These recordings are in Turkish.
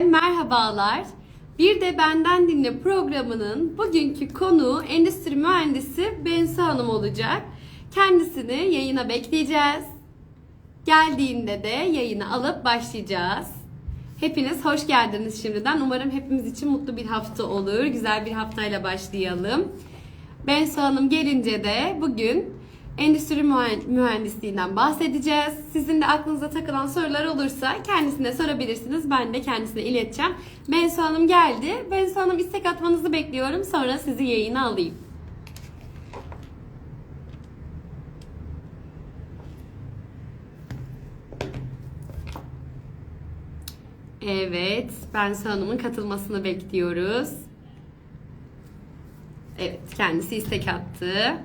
merhabalar. Bir de Benden Dinle programının bugünkü konuğu endüstri mühendisi Bensu Hanım olacak. Kendisini yayına bekleyeceğiz. Geldiğinde de yayını alıp başlayacağız. Hepiniz hoş geldiniz şimdiden. Umarım hepimiz için mutlu bir hafta olur. Güzel bir haftayla başlayalım. Bensu Hanım gelince de bugün endüstri mühen- mühendisliğinden bahsedeceğiz. Sizin de aklınıza takılan sorular olursa kendisine sorabilirsiniz. Ben de kendisine ileteceğim. Bensu Hanım geldi. Bensu Hanım istek atmanızı bekliyorum. Sonra sizi yayına alayım. Evet, Bensu Hanım'ın katılmasını bekliyoruz. Evet, kendisi istek attı.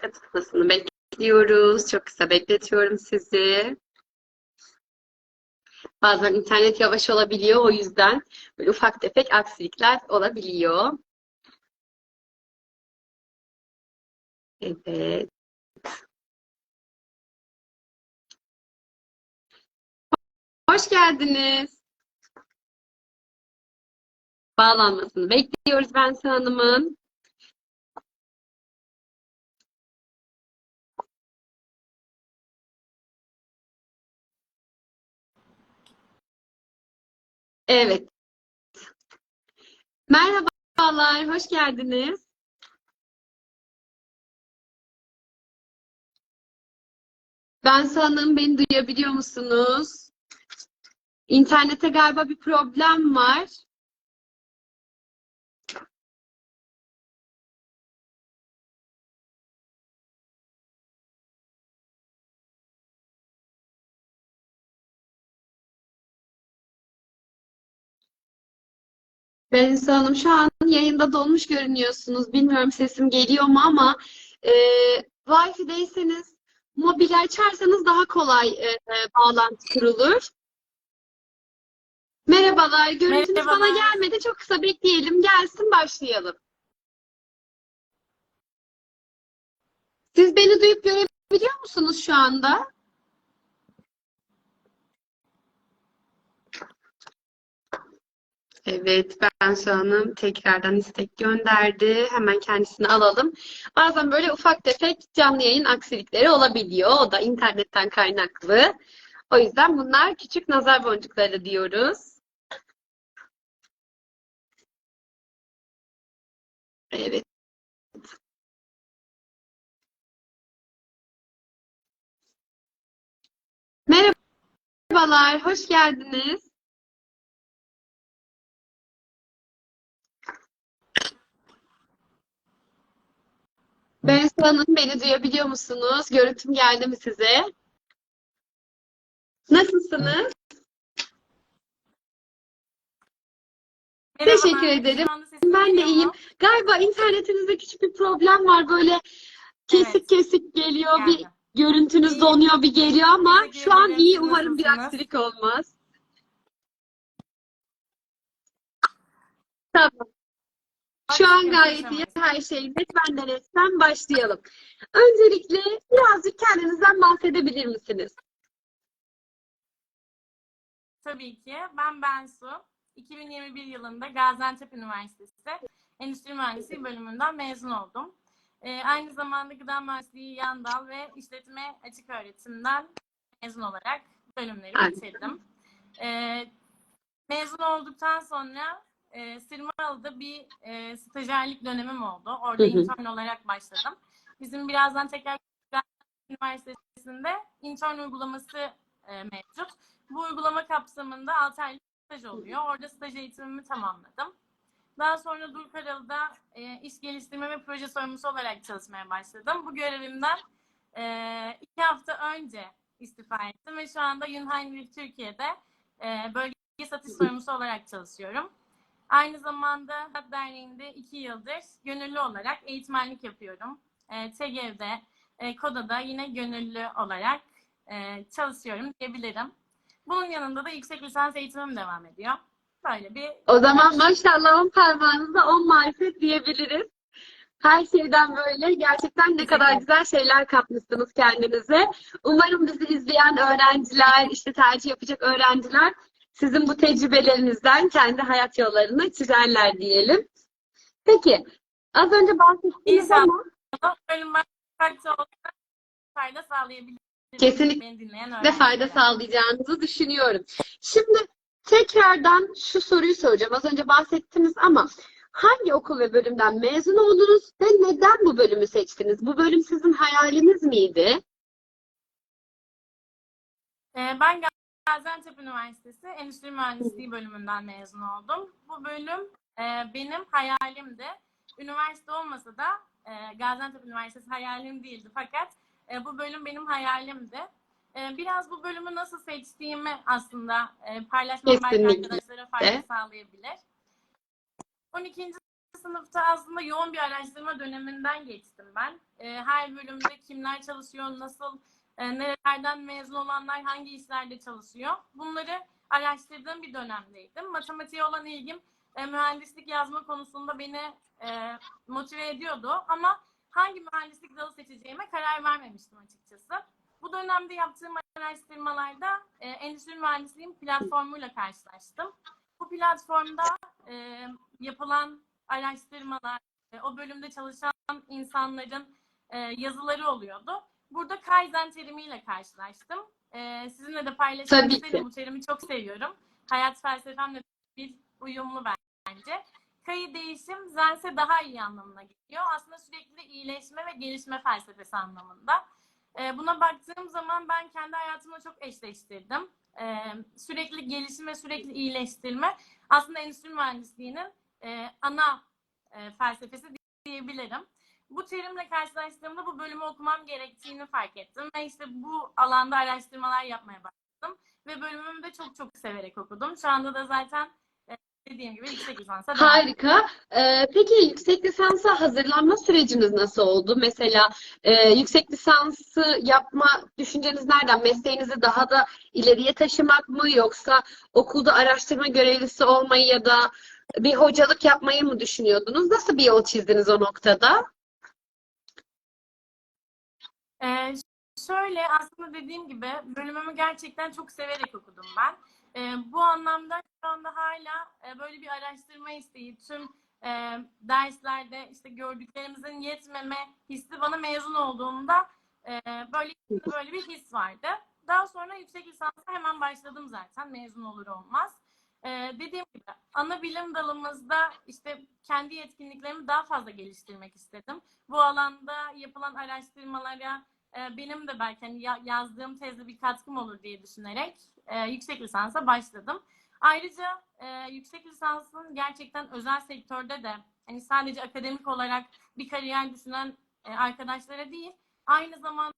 Katılmasını bekliyoruz. Çok kısa bekletiyorum sizi. Bazen internet yavaş olabiliyor. O yüzden böyle ufak tefek aksilikler olabiliyor. Evet. Hoş geldiniz. Bağlanmasını bekliyoruz Bensu Hanım'ın. Evet. Merhabalar, hoş geldiniz. Bensu Hanım, beni duyabiliyor musunuz? İnternette galiba bir problem var. Bensu Hanım, şu an yayında donmuş görünüyorsunuz. Bilmiyorum sesim geliyor mu ama e, Wi-Fi'deyseniz mobil açarsanız daha kolay e, bağlantı kurulur. Merhabalar, görüntünüz bana Merhabalar. gelmedi. Çok kısa bekleyelim. Gelsin, başlayalım. Siz beni duyup görebiliyor musunuz şu anda? Evet, Bensu Hanım tekrardan istek gönderdi. Hemen kendisini alalım. Bazen böyle ufak tefek canlı yayın aksilikleri olabiliyor. O da internetten kaynaklı. O yüzden bunlar küçük nazar boncukları diyoruz. Evet. Merhabalar, hoş geldiniz. Bensu Hanım, beni duyabiliyor musunuz? Görüntüm geldi mi size? Nasılsınız? Teşekkür Merhabalar, ederim. şu anda sesim Ben de geliyor mu? iyiyim. Galiba internetinizde küçük bir problem var. Böyle kesik Evet. kesik geliyor. Bir görüntünüz İyi. donuyor, bir geliyor ama Teşekkür şu an ederim. iyi. Umarım bir nasılsınız? aksilik olmaz. Tamam. Şu an gayet iyi. Her şey net. Ben de resmen başlayalım. Öncelikle birazcık kendinizden bahsedebilir misiniz? Tabii ki. Ben Bensu. 2021 yılında Gaziantep Üniversitesi Endüstri Mühendisliği bölümünden mezun oldum. Ee, aynı zamanda Gıda Mühendisliği yan dal ve işletme açık öğretimden mezun olarak bölümleri bitirdim. Ee, mezun olduktan sonra e, Sirmalı'da bir e, stajyerlik dönemim oldu. Orada Hı hı. intern olarak başladım. Bizim birazdan tekrar Üniversitesi'nde intern uygulaması e, mevcut. Bu uygulama kapsamında 6 aylık staj oluyor. Orada staj eğitimimi tamamladım. Daha sonra Dulkaralı'da e, iş geliştirme ve proje sorumlusu olarak çalışmaya başladım. Bu görevimden e, iki hafta önce istifa ettim ve şu anda Junheinrich Türkiye'de e, bölge satış sorumlusu olarak çalışıyorum. Aynı zamanda Hat Derneği'nde iki yıldır gönüllü olarak eğitmenlik yapıyorum. E, TGV'de, e, KODA'da yine gönüllü olarak e, çalışıyorum diyebilirim. Bunun yanında da yüksek lisans eğitimim devam ediyor. Böyle bir O zaman maşallah on parmağınıza on marifet diyebiliriz. Her şeyden böyle gerçekten ne kadar güzel şeyler katmışsınız kendinize. Umarım bizi izleyen öğrenciler, işte tercih yapacak öğrenciler sizin bu tecrübelerinizden kendi hayat yollarını çizerler diyelim. Peki, az önce bahsettiniz İnşallah. ama bölüm farklı olsa fayda sağlayabilir. Kesinlikle fayda sağlayacağınızı düşünüyorum. Şimdi tekrardan şu soruyu soracağım. Az önce bahsettiniz ama hangi okul ve bölümden mezun oldunuz ve neden bu bölümü seçtiniz? Bu bölüm sizin hayaliniz miydi? Ee, Ben Gaziantep Üniversitesi Endüstri Mühendisliği bölümünden mezun oldum. Bu bölüm e, benim hayalimdi. Üniversite olmasa da e, Gaziantep Üniversitesi hayalim değildi. Fakat e, bu bölüm benim hayalimdi. E, Biraz bu bölümü nasıl seçtiğimi aslında e, paylaşmam belki arkadaşlara fayda sağlayabilir. 12. sınıfta aslında yoğun bir araştırma döneminden geçtim ben. E, Her bölümde kimler çalışıyor, nasıl e, nerelerden mezun olanlar hangi işlerde çalışıyor. Bunları araştırdığım bir dönemdeydim. Matematiğe olan ilgim e, mühendislik yazma konusunda beni e, motive ediyordu. Ama hangi mühendislik dalı seçeceğime karar vermemiştim açıkçası. Bu dönemde yaptığım araştırmalarda e, endüstri mühendisliğin platformuyla karşılaştım. Bu platformda e, yapılan araştırmalar, e, o bölümde çalışan insanların e, yazıları oluyordu. Burada Kaizen terimiyle karşılaştım. Ee, sizinle de paylaşmak istedim. Bu terimi çok seviyorum. Hayat felsefemle bir uyumlu bence. Kayı değişim, zense daha iyi anlamına geliyor. Aslında sürekli iyileşme ve gelişme felsefesi anlamında. Ee, buna baktığım zaman ben kendi hayatımla çok eşleştirdim. Ee, sürekli gelişim ve sürekli iyileştirme aslında endüstri mühendisliğinin e, ana e, felsefesi diyebilirim bu terimle karşılaştığımda bu bölümü okumam gerektiğini fark ettim. Ve işte bu alanda araştırmalar yapmaya başladım. Ve bölümümü de çok çok severek okudum. Şu anda da zaten e, dediğim gibi yüksek lisansa Harika. Ee, peki yüksek lisansa hazırlanma süreciniz nasıl oldu? Mesela e, yüksek lisansı yapma düşünceniz nereden? Mesleğinizi daha da ileriye taşımak mı yoksa okulda araştırma görevlisi olmayı ya da bir hocalık yapmayı mı düşünüyordunuz? Nasıl bir yol çizdiniz o noktada? Ee, şöyle aslında dediğim gibi bölümümü gerçekten çok severek okudum ben. Ee, bu anlamda şu anda hala e, böyle bir araştırma isteği, tüm e, derslerde işte gördüklerimizin yetmeme hissi bana mezun olduğumda e, böyle böyle bir his vardı. Daha sonra yüksek lisansa hemen başladım zaten mezun olur olmaz. Ee, dediğim gibi ana bilim dalımızda işte kendi yetkinliklerimi daha fazla geliştirmek istedim. Bu alanda yapılan araştırmalara e, benim de belki hani ya- yazdığım tezde bir katkım olur diye düşünerek e, yüksek lisansa başladım. Ayrıca e, yüksek lisansın gerçekten özel sektörde de hani sadece akademik olarak bir kariyer düşünen e, arkadaşlara değil, aynı zamanda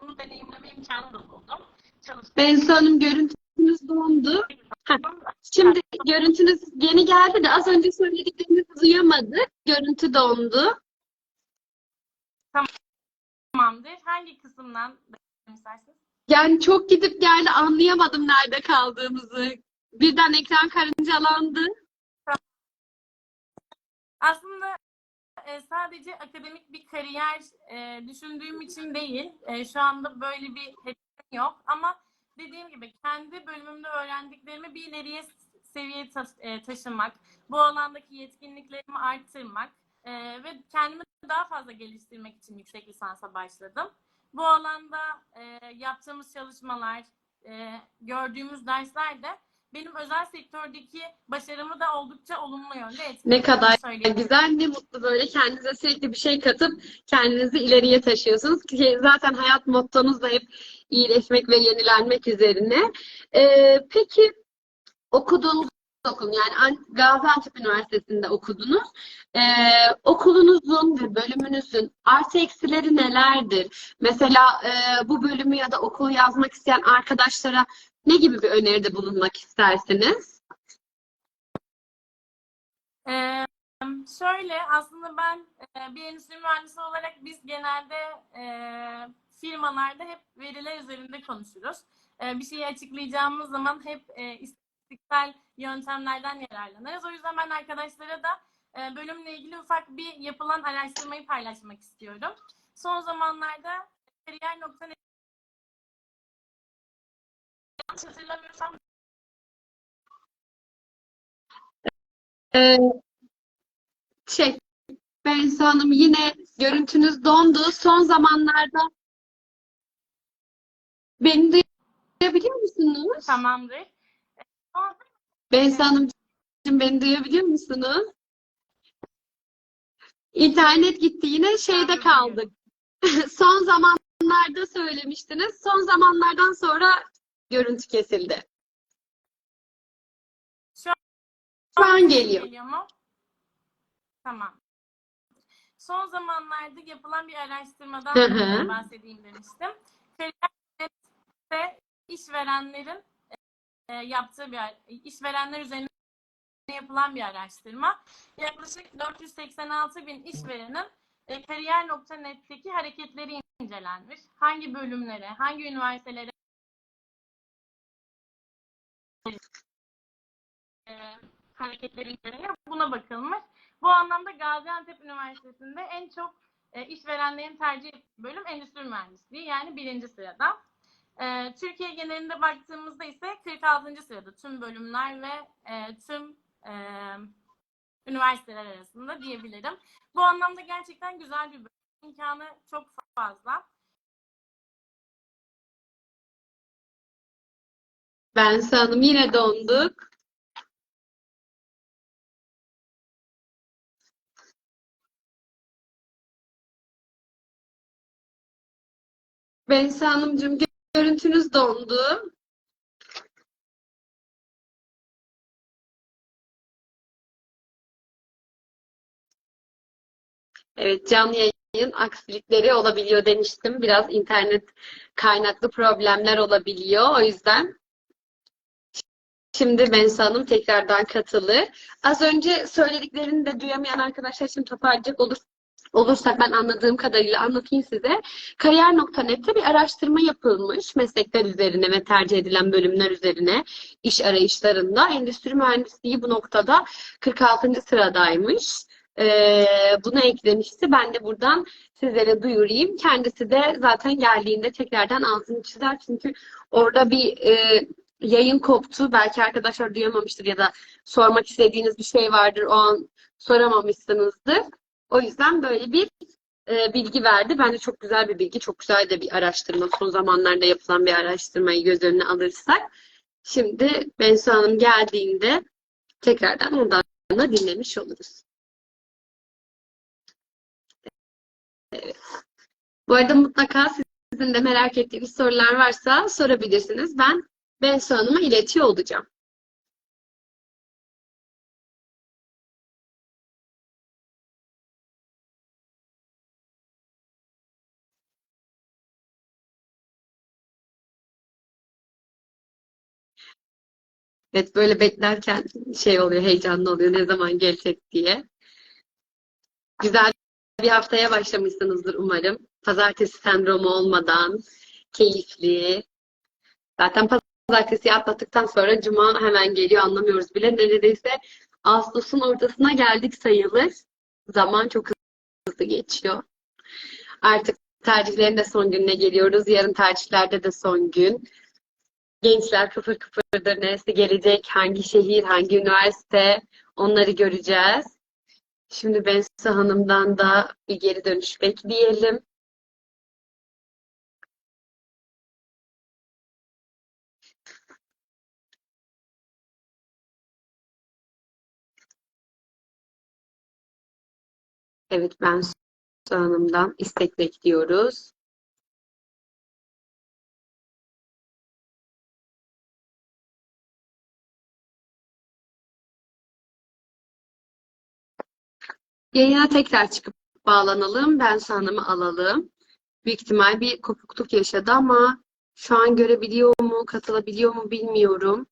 bunu deneyimleme imkanı da buldum. Çalıştığım Bensu Hanım görüntünüz dondu. Şimdi görüntünüz yeni geldi de az önce söylediklerinizi duyamadık. Görüntü dondu. Tamamdır. Hangi kısımdan istersiniz? Yani çok gidip geldi anlayamadım nerede kaldığımızı. Birden ekran karıncalandı. Aslında e, sadece akademik bir kariyer e, düşündüğüm için değil. E, şu anda böyle bir hedefim yok. Ama dediğim gibi kendi bölümümde öğrendiklerimi bir ileriye seviyeye ta- e, taşımak, bu alandaki yetkinliklerimi arttırmak e, ve kendimi daha fazla geliştirmek için yüksek lisansa başladım. Bu alanda e, yaptığımız çalışmalar, e, gördüğümüz dersler de benim özel sektördeki başarımı da oldukça olumlu yönde etkiledi. Ne kadar güzel, ne mutlu böyle kendinize sürekli bir şey katıp kendinizi ileriye taşıyorsunuz. Ki zaten hayat mottonuz da hep iyileşmek ve yenilenmek üzerine. Ee, peki okuduğunuz okul yani An- Gaziantep Üniversitesi'nde okudunuz. Ee, okulunuzun ve bölümünüzün artı eksileri nelerdir? Mesela e, bu bölümü ya da okulu yazmak isteyen arkadaşlara ne gibi bir öneride bulunmak istersiniz? Ee, şöyle aslında ben e, bir endüstri mühendisi olarak biz genelde e, firmalarda hep veriler üzerinde konuşuruz. E, bir şeyi açıklayacağımız zaman hep e, istatistiksel yöntemlerden yararlanırız. O yüzden ben arkadaşlara da e, bölümle ilgili ufak bir yapılan araştırmayı paylaşmak istiyorum. Son zamanlarda kariyer.net yanlış hatırlamıyorsam Ee, şey, Bensu Hanım yine görüntünüz dondu. Son zamanlarda beni duyabiliyor musunuz? tamamdır. Bensu Hanımcığım beni duyabiliyor musunuz? İnternet gitti yine şeyde kaldık. Son zamanlarda söylemiştiniz. Son zamanlardan sonra görüntü kesildi. Şu an- Şu an geliyor. Geliyor mu? Tamam. Son zamanlarda yapılan bir araştırmadan Hı hı. bahsedeyim demiştim. Kariyer.net'te işverenlerin e, yaptığı bir işverenler üzerine yapılan bir araştırma. Yaklaşık 486 bin işverenin e, kariyer.net'teki hareketleri incelenmiş. Hangi bölümlere, hangi üniversitelere hareketleri inceleniyor. Buna bakılmış. Bu anlamda Gaziantep Üniversitesi'nde en çok e, işverenlerin tercih ettiği bölüm endüstri mühendisliği yani birinci sırada. E, Türkiye genelinde baktığımızda ise 46. sırada tüm bölümler ve e, tüm e, üniversiteler arasında diyebilirim. Bu anlamda gerçekten güzel bir bölüm. İmkanı çok fazla. Bensu Hanım yine donduk. Bensu Hanımcığım görüntünüz dondu. Evet canlı yayın aksilikleri olabiliyor demiştim. Biraz internet kaynaklı problemler olabiliyor. O yüzden Şimdi Bensu Hanım tekrardan katılır. Az önce söylediklerini de duyamayan arkadaşlar için toparlayacak olur, olursak ben anladığım kadarıyla anlatayım size. Kariyer.net'te bir araştırma yapılmış meslekler üzerine ve tercih edilen bölümler üzerine iş arayışlarında. Endüstri mühendisliği bu noktada 46. sıradaymış. Ee, bunu eklemişti. Ben de buradan sizlere duyurayım. Kendisi de zaten geldiğinde tekrardan altını çizer. Çünkü orada bir e, yayın koptu. Belki arkadaşlar duyamamıştır ya da sormak istediğiniz bir şey vardır. O an soramamışsınızdır. O yüzden böyle bir e, bilgi verdi. Bence çok güzel bir bilgi. Çok güzel de bir araştırma. Son zamanlarda yapılan bir araştırmayı göz önüne alırsak. Şimdi Bensu Hanım geldiğinde tekrardan ondan da dinlemiş oluruz. Evet. Bu arada mutlaka sizin de merak ettiğiniz sorular varsa sorabilirsiniz. Ben Bensu Hanım'a iletiyor olacağım. Evet böyle beklerken şey oluyor, heyecanlı oluyor ne zaman gelecek diye. Güzel bir haftaya başlamışsınızdır umarım. Pazartesi sendromu olmadan, keyifli. Zaten pazartesi atlattıktan sonra cuma hemen geliyor anlamıyoruz bile. Neredeyse Ağustos'un ortasına geldik sayılır. Zaman çok hızlı geçiyor. Artık tercihlerin de son gününe geliyoruz. Yarın tercihlerde de son gün. Gençler kıpır kıpırdır. Neresi gelecek? Hangi şehir? Hangi üniversite? Onları göreceğiz. Şimdi Bensu Hanım'dan da bir geri dönüş bekleyelim. Evet Bensu Hanım'dan istek bekliyoruz. Yayına tekrar çıkıp bağlanalım. Bensu Hanım'ı alalım. Büyük ihtimal bir kopukluk yaşadı ama şu an görebiliyor mu, katılabiliyor mu bilmiyorum.